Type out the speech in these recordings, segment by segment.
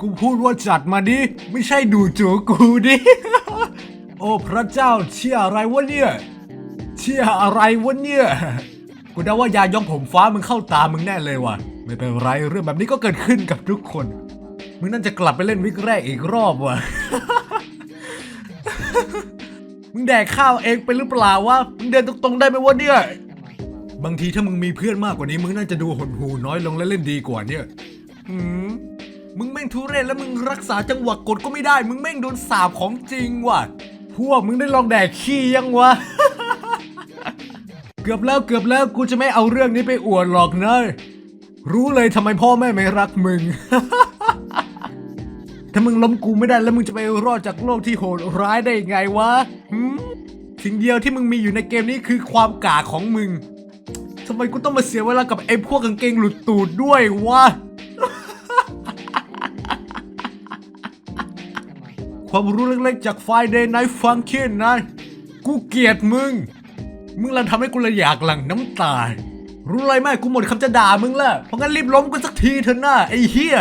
กูพูดว่าจัดมาดิ ไม่ใช่ดูจูกูดิ โอ้พระเจ้าเชี่ยอะไรวะเนี่ย เชี่ยอะไรวะเนี่ย กูเดาว่ายาย้อมผมฟ้ามึงเข้าตามึงแน่เลยว่ะ ไม่เป็นไรเรื่องแบบนี้ก็เกิดขึ้นกับทุกคน มึงน่าจะกลับไปเล่นวิกแรกอีกรอบว่ะ มึงแดกข้าวเองไปหรือเปล่าวะ มึงเดินตรงๆได้ไหมวะเนี่ย บางทีถ้ามึงมีเพื่อนมากกว่านี้มึงน่าจะดูหดหูน้อยลงและเล่นดีกว่าเนี่ยหืม มึงแม่งทุเรศแล้วมึงรักษาจังหวะกดก็ไม่ได้ มึงแม่งโดนสาบของจริงว่ะ พวกมึงได้ลองแดกขี้ยังวะ เกือบแล้วเกือบแล้วกูจะไม่เอาเรื่องนี้ไปอวดหรอกเนะรู้เลยทำไมพ่อแม่ไม่รักมึง ถ้ามึงล้มกูไม่ได้แล้วมึงจะไปรอดจากโลกที่โหดร้ายได้ยังไงวะสิ่งเดียวที่มึงมีอยู่ในเกมนี้คือความกาของมึงทำไมกูต้องมาเสียเวลากับไอ้พวกกางเกงหลุดตูดด้วยวะ ความรู้เล็กๆ จาก Friday Night Funkin' นะ กูเกลียดมึง มึงลันทำให้กูลยอยากหลั่งน้ำตา รู้ไรไหมกูหมดคำจะด่ามึงแล้ว เพราะงั้นรีบล้มกูสักทีเถอะนะไอ้เฮีย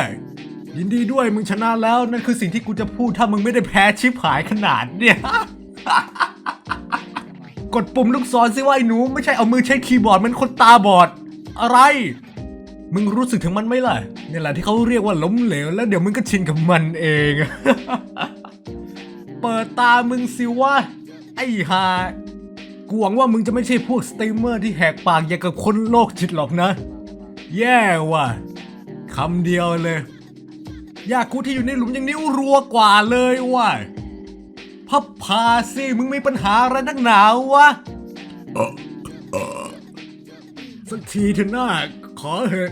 ยินดีด้วยมึงชนะแล้วนั่นคือสิ่งที่กูจะพูดถ้ามึงไม่ได้แพ้ชิบหายขนาดเนี่ยกดปุ่มลูกศรสิว่าไอ้หนูไม่ใช่เอามือใช้คีย์บอร์ดมันคนตาบอด อะไร มึงรู้สึกถึงมันไหมล่ะนี่แหละที่เขาเรียกว่าล้มเหลวแล้วเดี๋ยวมึงก็ชินกับมันเอง เปิดตามึงสิวะ ไอ้ห่ากวงว่ามึงจะไม่ใช่พวกสตรีมเมอร์ที่แหกปากอย่างกับคนโลกจิตหรอกนะ แย่ว่ะคำเดียวเลยอยากกูที่อยู่ในหลุมยังนิ้วรัวกว่าเลยว่ะพับพาสิมึงมีปัญหาอะไรนักหนาวะสักทีเถอะหน้าขอเหอะ